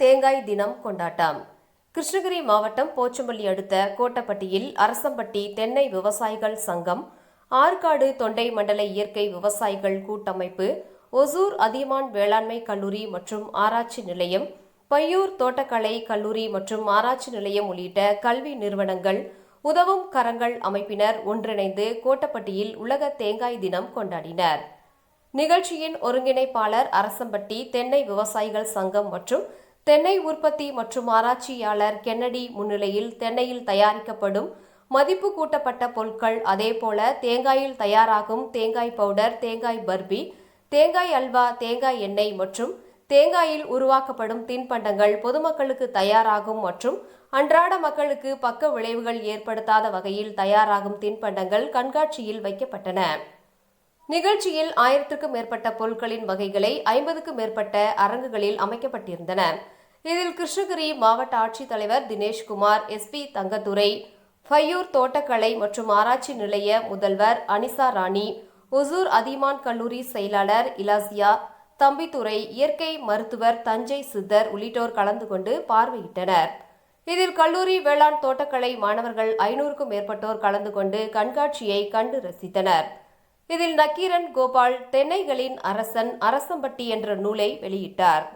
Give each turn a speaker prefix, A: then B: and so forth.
A: தேங்காய் தினம் கொண்டாட்டம். கிருஷ்ணகிரி மாவட்டம் போச்சம்பள்ளி அடுத்த கோட்டப்பட்டியில் அரசம்பட்டி தென்னை விவசாயிகள் சங்கம் ஆற்காடு தொண்டை மண்டல இயற்கை விவசாயிகள் கூட்டமைப்பு ஒசூர் அதியமான் வேளாண்மை கல்லூரி மற்றும் ஆராய்ச்சி நிலையம் பையூர் தோட்டக்கலை கல்லூரி மற்றும் ஆராய்ச்சி நிலையம் உள்ளிட்ட கல்வி நிறுவனங்கள் உதவும் கரங்கள் அமைப்பினர் ஒன்றிணைந்து கோட்டப்பட்டியில் உலக தேங்காய் தினம் கொண்டாடினர். நிகழ்ச்சியின் ஒருங்கிணைப்பாளர் அரசம்பட்டி தென்னை விவசாயிகள் சங்கம் மற்றும் தென்னை உற்பத்தி மற்றும் ஆராய்ச்சியாளர் கென்னடி முன்னிலையில் தென்னையில் தயாரிக்கப்படும் மதிப்பு கூட்டப்பட்ட பொருட்கள் அதேபோல தேங்காயில் தயாராகும் தேங்காய் பவுடர் தேங்காய் பர்பி தேங்காய் அல்வா தேங்காய் எண்ணெய் மற்றும் தேங்காயில் உருவாக்கப்படும் தின்பண்டங்கள் பொதுமக்களுக்கு தயாராகும் மற்றும் அன்றாட மக்களுக்கு பக்க விளைவுகள் ஏற்படுத்தாத வகையில் தயாராகும் தின்பண்டங்கள் கண்காட்சியில் வைக்கப்பட்டன. நிகழ்ச்சியில் ஆயிரத்துக்கும் மேற்பட்ட பொருட்களின் வகைகளை ஐம்பதுக்கும் மேற்பட்ட அரங்குகளில் அமைக்கப்பட்டிருந்தன. இதில் கிருஷ்ணகிரி மாவட்ட ஆட்சித்தலைவர் தினேஷ்குமார் எஸ்பி தங்கத்துரை ஃபையூர் தோட்டக்கலை மற்றும் ஆராய்ச்சி நிலைய முதல்வர் அனிசா ராணி ஒசூர் அதிமான் கல்லூரி செயலாளர் இலாசியா தம்பித்துறை இயற்கை மருத்துவர் தஞ்சை சித்தர் உள்ளிட்டோர் கலந்து கொண்டு பார்வையிட்டனர். இதில் கல்லூரி வேளாண் தோட்டக்கலை மாணவர்கள் ஐநூறுக்கும் மேற்பட்டோர் கலந்து கொண்டு கண்காட்சியை கண்டு ரசித்தனர். இதில் நக்கீரன் கோபால் தென்னைகளின் அரசன் அரசம்பட்டி என்ற நூலை வெளியிட்டார்.